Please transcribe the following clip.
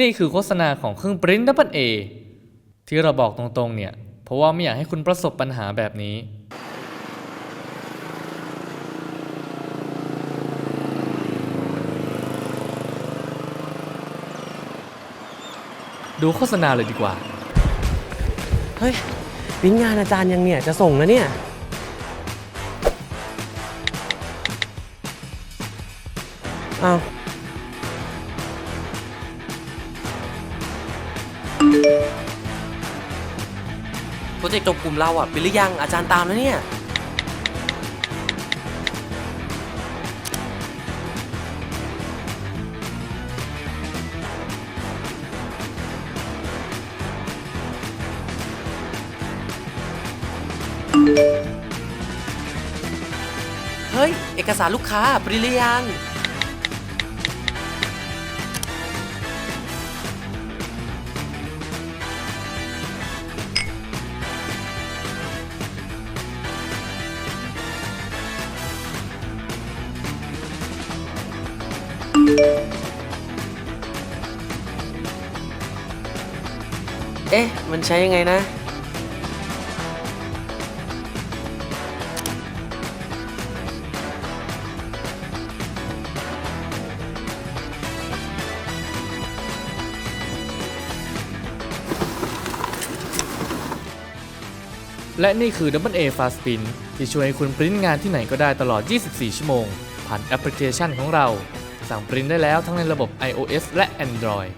นี่คือโฆษณาของเครื่องปริ้นดับเบิลเอที่เราบอกตรงๆ เนี่ย เพราะว่าไม่อยากให้คุณประสบปัญหาแบบนี้ ดูโฆษณาเลยดีกว่า เฮ้ยปริ้นงานอาจารย์ยังเนี่ย จะส่งแล้วเนี่ย อ้าว เจกต์จบกลุ่มเราอะเป็นหรือยังอาจารย์ตามแล้วเนี่ย เฮ้ย เอกสารลูกค้าปริหรือยัง เอ๊ะ มันใช้ยังไงนะ และนี่คือ Double A Fast Print ที่ช่วยให้คุณปริ้นงานที่ไหนก็ได้ตลอด 24 ชั่วโมง ผ่านแอปพลิเคชันของเรา สั่งปริ้นได้แล้วทั้งในระบบ iOS และ Android